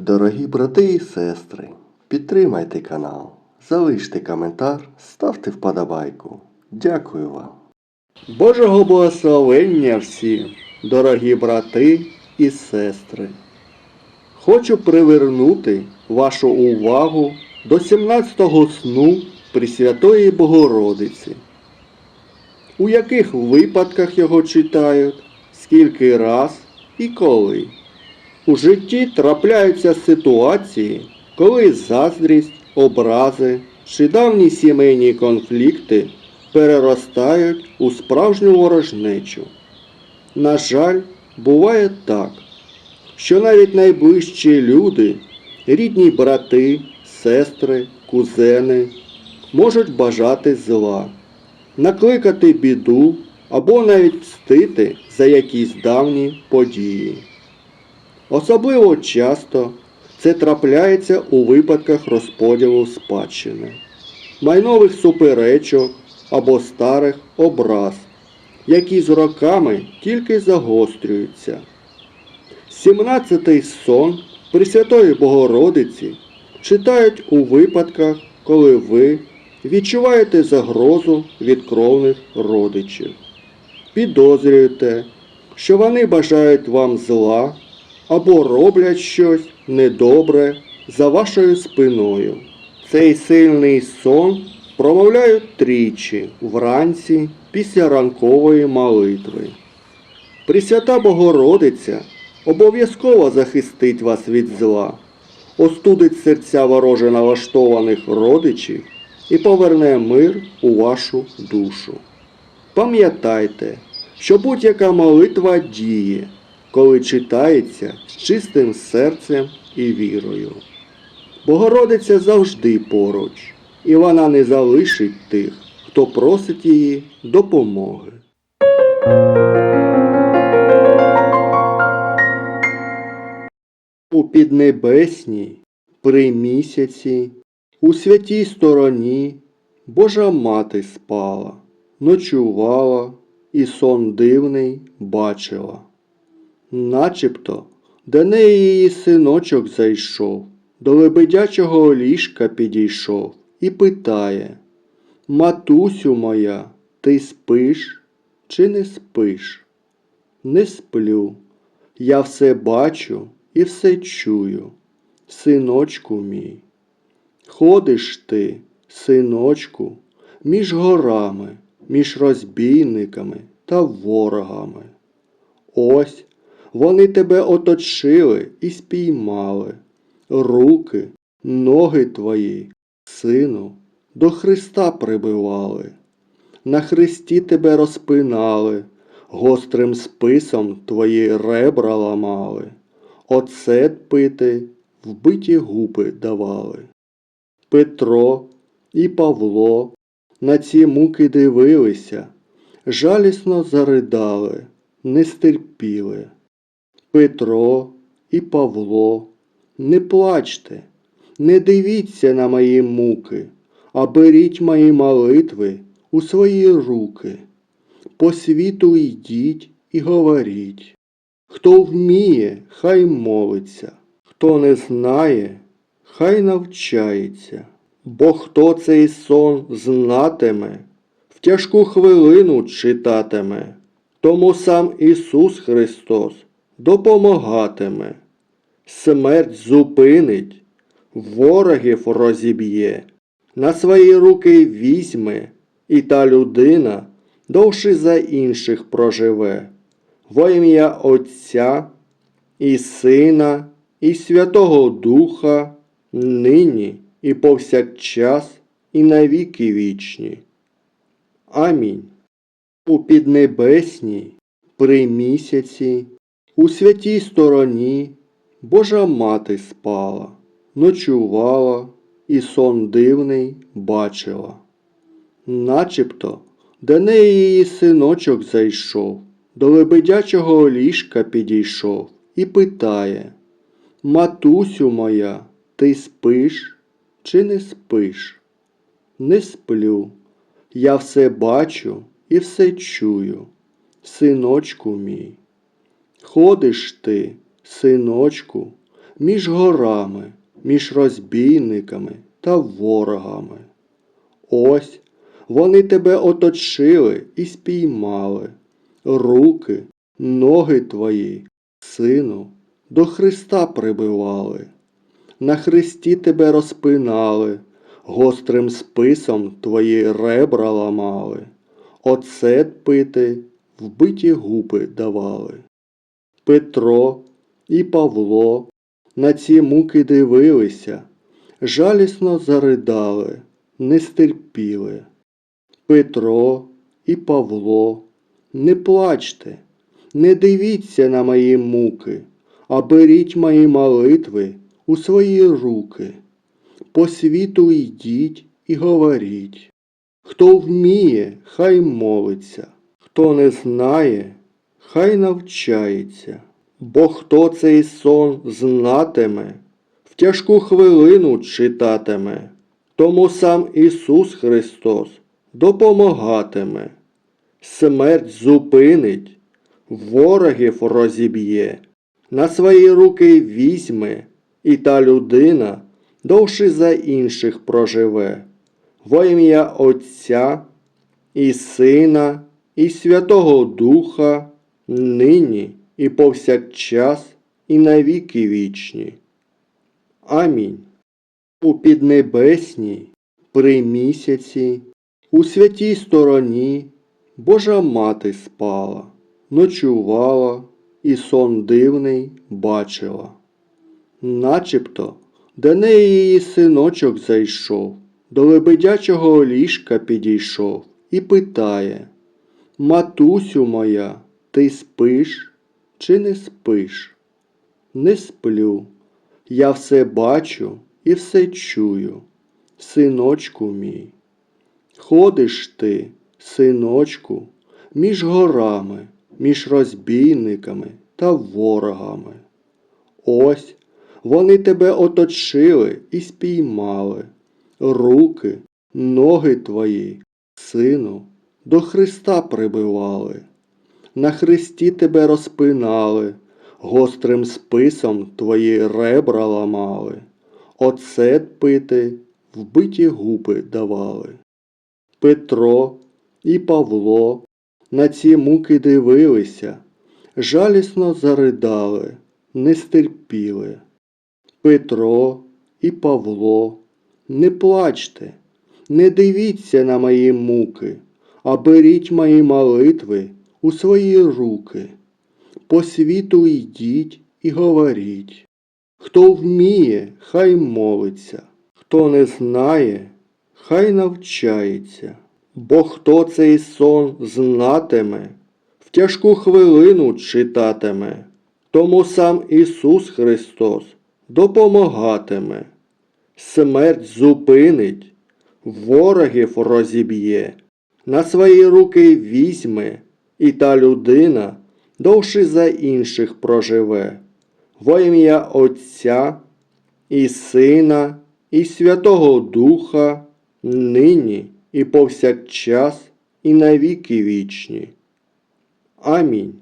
Дорогі брати і сестри, підтримайте канал, залиште коментар, ставте вподобайку. Дякую вам. Божого благословення всім, дорогі брати і сестри. Хочу привернути вашу увагу до 17-го сну Пресвятої Богородиці. У яких випадках його читають, скільки раз і коли. У житті трапляються ситуації, коли заздрість, образи чи давні сімейні конфлікти переростають у справжню ворожнечу. На жаль, буває так, що навіть найближчі люди, рідні брати, сестри, кузени, можуть бажати зла, накликати біду або навіть мстити за якісь давні події. Особливо часто це трапляється у випадках розподілу спадщини, майнових суперечок або старих образ, які з роками тільки загострюються. 17-й сон Пресвятої Богородиці читають у випадках, коли ви відчуваєте загрозу від кровних родичів. Підозрюєте, що вони бажають вам зла або роблять щось недобре за вашою спиною. Цей сильний сон промовляють тричі вранці після ранкової молитви. Пресвята Богородиця обов'язково захистить вас від зла, остудить серця вороже налаштованих родичів і поверне мир у вашу душу. Пам'ятайте, що будь-яка молитва діє, коли читається з чистим серцем і вірою. Богородиця завжди поруч, і вона не залишить тих, хто просить її допомоги. У піднебесній, при місяці, у святій стороні Божа мати спала, ночувала і сон дивний бачила. Начебто до неї її синочок зайшов, до лебедячого ліжка підійшов і питає Матусю моя, ти спиш чи не спиш? Не сплю. Я все бачу і все чую, синочку мій. Ходиш ти, синочку, між горами, між розбійниками та ворогами. Ось вони тебе оточили і спіймали. Руки, ноги твої, сину, до Христа прибивали. На хресті тебе розпинали, гострим списом твої ребра ламали. Оцет пити вбиті губи давали. Петро і Павло на ці муки дивилися, жалісно заридали, не стерпіли. Петро і Павло, не плачте, не дивіться на мої муки, а беріть мої молитви у свої руки. По світу йдіть і говоріть. Хто вміє, хай молиться, хто не знає, хай навчається. Бо хто цей сон знатиме, в тяжку хвилину читатиме, тому сам Ісус Христос допомагатиме, смерть зупинить, ворогів розіб'є, на свої руки візьме, і та людина довше за інших проживе. Во ім'я Отця і Сина, і Святого Духа, нині і повсякчас, і навіки вічні. Амінь. У піднебесній, при місяці, у святій стороні Божа мати спала, ночувала і сон дивний бачила. Начебто до неї її синочок зайшов, до лебедячого ліжка підійшов і питає Матусю моя, ти спиш чи не спиш? Не сплю. Я все бачу і все чую, синочку мій. Ходиш ти, синочку, між горами, між розбійниками та ворогами. Ось вони тебе оточили і спіймали. Руки, ноги твої, сину, до Христа прибивали. На хресті тебе розпинали, гострим списом твої ребра ламали, оцет пити, вбиті губи давали. Петро і Павло на ці муки дивилися, жалісно заридали, не стерпіли. Петро і Павло, не плачте, не дивіться на мої муки, а беріть мої молитви у свої руки. По світу йдіть і говоріть. Хто вміє, хай молиться, хто не знає, хай навчається. Бо хто цей сон знатиме, в тяжку хвилину читатиме, тому сам Ісус Христос допомагатиме, смерть зупинить, ворогів розіб'є, на свої руки візьме, і та людина довше за інших проживе, во ім'я Отця і Сина, і Святого Духа, нині і повсякчас, і навіки вічні. Амінь. У піднебесній, при місяці, у святій стороні Божа мати спала, ночувала і сон дивний бачила. Начебто до неї її синочок зайшов, до лебедячого ліжка підійшов і питає Матусю моя, ти спиш чи не спиш? Не сплю. Я все бачу і все чую, синочку мій. Ходиш ти, синочку, між горами, між розбійниками та ворогами. Ось вони тебе оточили і спіймали. Руки, ноги твої, сину, до Христа прибивали. На хресті тебе розпинали, гострим списом твої ребра ламали, оцет пити, вбиті губи давали. Петро і Павло на ці муки дивилися, жалісно заридали, не стерпіли. Петро і Павло, не плачте, не дивіться на мої муки, а беріть мої молитви у свої руки. По світу йдіть і говоріть. Хто вміє, хай молиться, хто не знає, хай навчається. Бо хто цей сон знатиме, в тяжку хвилину читатиме, тому сам Ісус Христос допомагатиме, смерть зупинить, ворогів розіб'є, на свої руки візьме, і та людина довше за інших проживе, во ім'я Отця і Сина, і Святого Духа, нині і повсякчас, і навіки вічні. Амінь.